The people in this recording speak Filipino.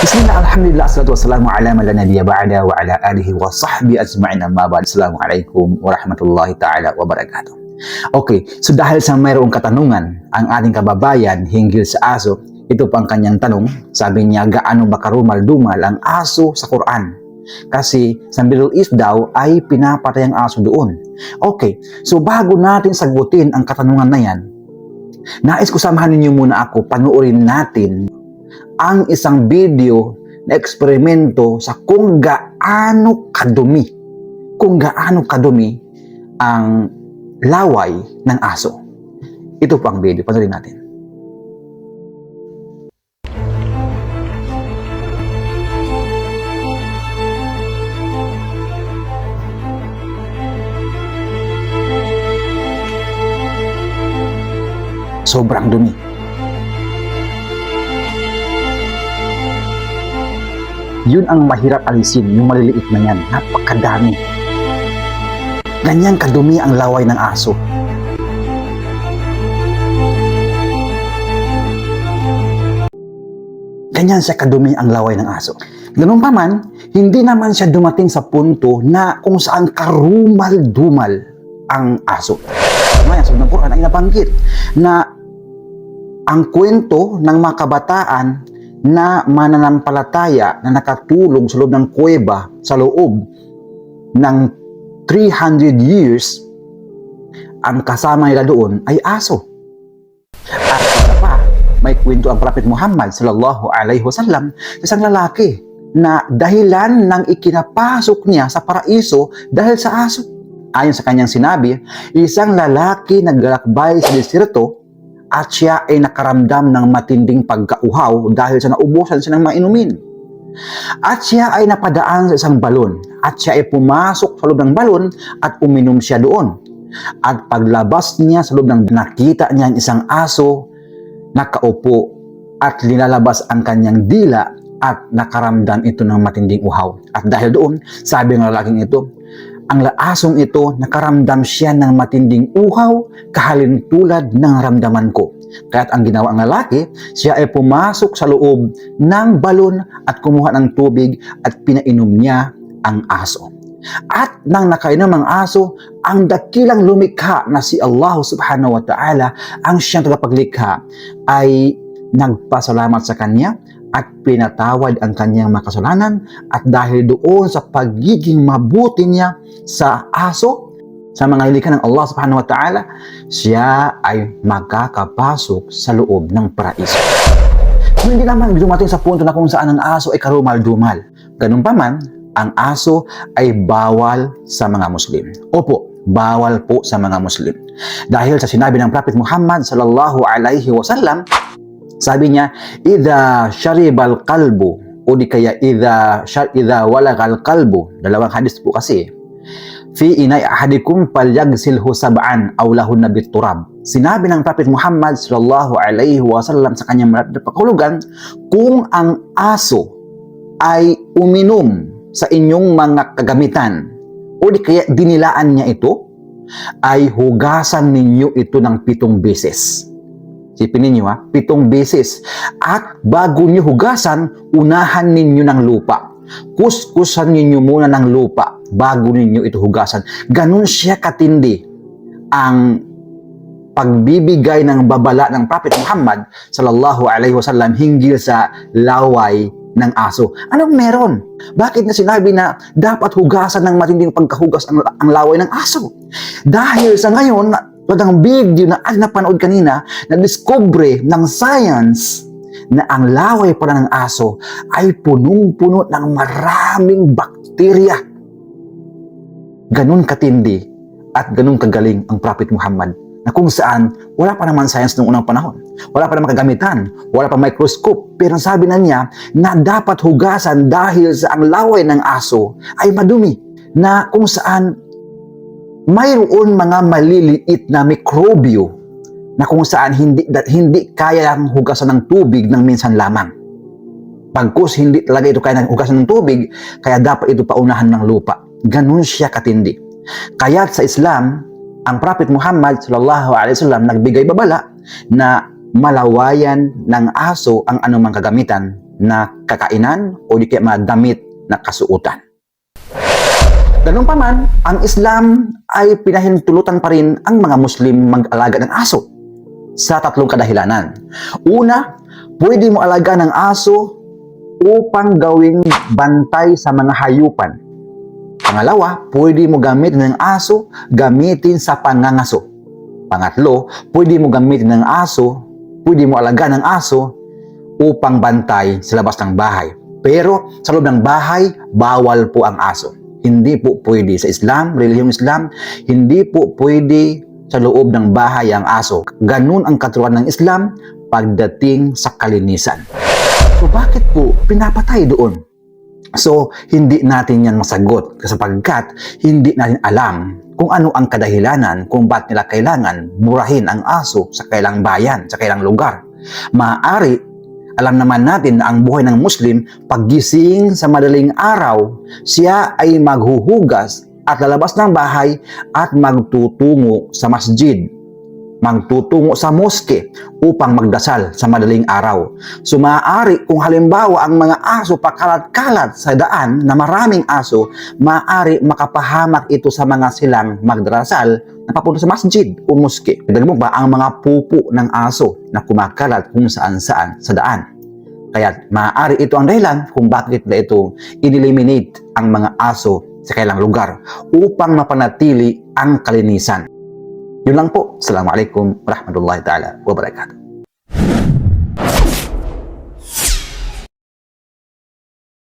Bismillah, alhamdulillah, assalatu wassalamu ala man la ba'da wa ala alihi wa sahbihi ajma'in amma ba'd. Assalamualaikum warahmatullahi ta'ala wabarakatuh. Okay, so dahil sa mayroong katanungan ang ating kababayan hinggil sa aso, ito po ang kanyang tanong. Sabi niya, gaano ba karumal-dumal ang aso sa Quran? Kasi sa Middle East daw ay pinapatay ang aso doon. Okay, so bago natin sagutin ang katanungan na yan, nais ko samahan ninyo muna ako, panoorin natin ang isang video na eksperimento sa kung gaano kadumi, kung gaano kadumi ang laway ng aso. Ito po ang video, panoorin natin. Sobrang dumi. Yun ang mahirap alisin, yung maliliit na yan. Napakadami. Ganyan kadumi ang laway ng aso. Ganyan siya kadumi ang laway ng aso. Ganun pa man, hindi naman siya dumating sa punto na kung saan karumal-dumal ang aso. Ngayon, sa Quran ay nabanggit na ang kwento ng mga kabataan na mananampalataya na nakatulog sa loob ng kuweba sa loob ng 300 years, ang kasama nila doon ay aso. At isa pa, may kwento ang Prophet Muhammad sallallahu alaihi wasallam sa isang lalaki na dahilan ng ikinapasok niya sa paraiso dahil sa aso. Ayon sa kanyang sinabi, isang lalaki naglalakbay sa desierto at siya ay nakaramdam ng matinding pagkauhaw dahil sa naubusan siya ng mainumin. At siya ay napadaan sa isang balon at siya ay pumasok sa loob ng balon at uminom siya doon. At paglabas niya sa loob ng nakita niya ang isang aso nakaupo at linalabas ang kanyang dila at nakaramdam ito ng matinding uhaw. At dahil doon, sabi ng lalaking ito, ang laasong ito nakaramdam siya ng matinding uhaw kahalin tulad ng ramdaman ko. Kaya't ang ginawa ang lalaki, siya ay pumasok sa loob ng balon at kumuha ng tubig at pinainom niya ang aso. At nang nakainom ang aso, ang dakilang lumikha na si Allah subhanahu wa ta'ala, ang siyang tagapaglikha, ay nagpasalamat sa kanya at pinatawad ang kanyang mga kasalanan at dahil doon sa pagiging mabuti niya sa aso, sa mga hilikha ng Allah subhanahu wa ta'ala, siya ay makakapasok sa loob ng paraiso. So, hindi naman dumating sa punto na kung saan ang aso ay karumal-dumal. Ganun pa man, ang aso ay bawal sa mga Muslim. Opo, bawal po sa mga Muslim. Dahil sa sinabi ng Prophet Muhammad sallallahu alaihi wasallam, sabi niya, "Idza syaribal qalbu" o di kaya idza syar idza walagal qalbu. Dalawang hadis po kasi. Fi inay ahadikum falyagsilhu sab'an aw lahun nabit turab. Sinabi ng Prophet Muhammad sallallahu alaihi wasallam sa kanyang marat na pakulugan, kung ang aso ay uminom sa inyong mga kagamitan o di kaya dinilaan niya ito, ay hugasan ninyo ito ng pitong beses. Sipin ninyo ha, pitong beses. At bago nyo hugasan, unahan ninyo ng lupa. Kuskusan ninyo muna ng lupa bago ninyo ito hugasan. Ganun siya katindi ang pagbibigay ng babala ng Prophet Muhammad sallallahu alaihi wasallam hinggil sa laway ng aso. Anong meron? Bakit na sinabi na dapat hugasan ng matinding pagkahugas ang, ang laway ng aso? Dahil sa ngayon, tulad ng video na ay napanood kanina, na discovery ng science na ang laway pala ng aso ay punong-puno ng maraming bakterya. Ganun katindi at ganun kagaling ang Prophet Muhammad na kung saan wala pa naman science noong unang panahon. Wala pa naman kagamitan, wala pa microscope. Pero sabi na niya na dapat hugasan dahil sa ang laway ng aso ay madumi na kung saan mayroon mga maliliit na mikrobyo na kung saan hindi hindi kaya lang hugasan ng tubig ng minsan lamang. Pagkus hindi talaga ito kaya ng hugasan ng tubig, kaya dapat ito paunahan ng lupa. Ganun siya katindi. Kaya sa Islam, ang Prophet Muhammad sallallahu alaihi wasallam nagbigay babala na malawayan ng aso ang anumang kagamitan na kakainan o di kaya mga damit na kasuotan. Ganun pa man, ang Islam ay pinahintulutan pa rin ang mga Muslim mag-alaga ng aso sa tatlong kadahilanan. Una, pwede mo alaga ng aso upang gawing bantay sa mga hayupan. Pangalawa, pwede mo gamitin ng aso gamitin sa pangangaso. Pangatlo, pwede mo gamitin ng aso, pwede mo alaga ng aso upang bantay sa labas ng bahay. Pero sa loob ng bahay, bawal po ang aso. Hindi po pwede sa Islam, relihiyong Islam, hindi po pwede sa loob ng bahay ang aso. Ganun ang katuruan ng Islam pagdating sa kalinisan. So bakit po pinapatay doon? So, hindi natin yan masagot sapagkat hindi natin alam kung ano ang kadahilanan kung ba't nila kailangan burahin ang aso sa kailang bayan, sa kailang lugar. Maaari, alam naman natin na ang buhay ng Muslim, paggising sa madaling araw, siya ay maghuhugas at lalabas ng bahay at magtutungo sa masjid magtutungo sa moske upang magdasal sa madaling araw. So maaari kung halimbawa ang mga aso pakalat-kalat sa daan na maraming aso, maaari makapahamak ito sa mga silang magdarasal na papunta sa masjid o moske. Dagdag mo ba ang mga pupo ng aso na kumakalat kung saan-saan sa daan? Kaya maaari ito ang dahilan kung bakit na ito ineliminate ang mga aso sa kailang lugar upang mapanatili ang kalinisan. Yun lang po. Assalamualaikum warahmatullahi taala wabarakatuh.